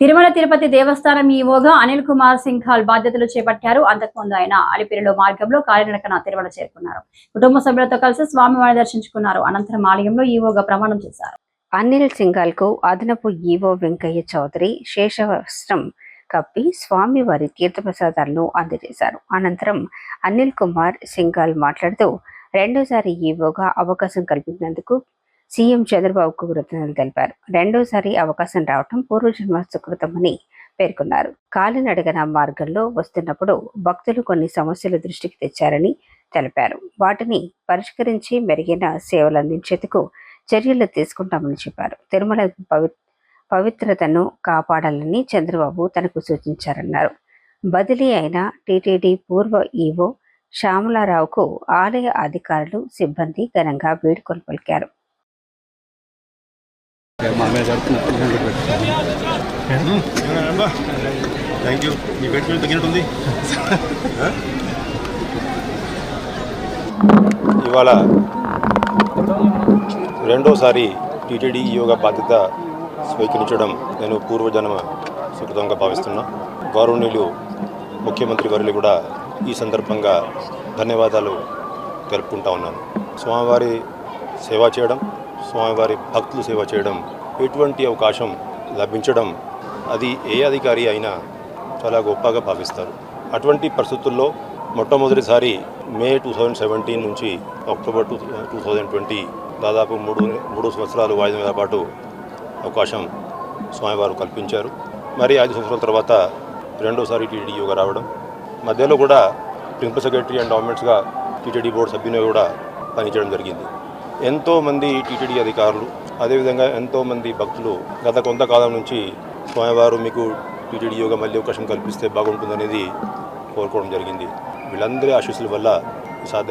తిరుమల తిరుపతి దేవస్థానం ఈవోగా అనిల్ కుమార్ సింఘాల్ బాధ్యతలు చేపట్టారు. అంతకుముందు ఆయన అలిపిరిలో మార్గంలో కాలినడకన తిరుమల చేరుకున్నారు. కుటుంబ సభ్యులతో కలిసి స్వామివారిని దర్శించుకున్నారు. అనంతరం ఆలయంలో ఈవోగా ప్రమాణం చేశారు. అనిల్ సింఘాల్కు అదనపు ఈవో వెంకయ్య చౌదరి శేషవస్త్రం కప్పి స్వామివారి తీర్థప్రసాదాలను అందజేశారు. అనంతరం అనిల్ కుమార్ సింఘాల్ మాట్లాడుతూ రెండోసారి ఈవోగా అవకాశం కల్పించినందుకు సీఎం చంద్రబాబుకు కృతజ్ఞతలు తెలిపారు. రెండోసారి అవకాశం రావటం పూర్వజన్మ సుకృతమని పేర్కొన్నారు. కాలినడగన మార్గంలో వస్తున్నప్పుడు భక్తులు కొన్ని సమస్యలు దృష్టికి తెచ్చారని తెలిపారు. వాటిని పరిష్కరించి మెరుగైన సేవలు అందించేందుకు చర్యలు తీసుకుంటామని చెప్పారు. తిరుమల పవి పవిత్రతను కాపాడాలని చంద్రబాబు తనకు సూచించారన్నారు. బదిలీ అయిన టీటీడీ పూర్వ ఈవో శ్యామలారావుకు ఆలయ అధికారులు సిబ్బంది ఘనంగా వేడుకలు పలికారు. Thank you. మీ పెట్టి తగ్గినట్టుంది ఇవాళ రెండోసారి టీటీడీ యోగా బాధ్యత స్వీకరించడం నేను పూర్వజన్మ సుకృతంగా భావిస్తున్నా. గౌరవనీయులు ముఖ్యమంత్రి వారిని కూడా ఈ సందర్భంగా ధన్యవాదాలు తెలుపుకుంటా ఉన్నాను. స్వామివారి సేవ చేయడం స్వామివారి భక్తులు సేవ చేయడం ఎటువంటి అవకాశం లభించడం అది ఏ అధికారి అయినా చాలా గొప్పగా భావిస్తారు. అటువంటి పరిస్థితుల్లో మొట్టమొదటిసారి మే టూ థౌజండ్ సెవెంటీన్ నుంచి October two two thousand twenty దాదాపు మూడు మూడు సంవత్సరాలు వాయిదా మీద పాటు అవకాశం స్వామివారు కల్పించారు. మరి ఐదు సంవత్సరాల తర్వాత రెండోసారి టీటీడీగా రావడం మధ్యలో కూడా ప్రిన్సిపల్ సెక్రటరీ అండ్ గవర్నమెంట్స్గా టీటీడీ బోర్డు సభ్యునిగా కూడా పనిచేయడం జరిగింది. ఎంతోమంది టీటీడీ అధికారులు అదేవిధంగా ఎంతోమంది భక్తులు గత కొంతకాలం నుంచి స్వామివారు మీకు టీటీడీ యోగా మళ్ళీ అవకాశం కల్పిస్తే బాగుంటుందనేది కోరుకోవడం జరిగింది. వీళ్ళందరి ఆశీస్సుల వల్ల సాధ్యం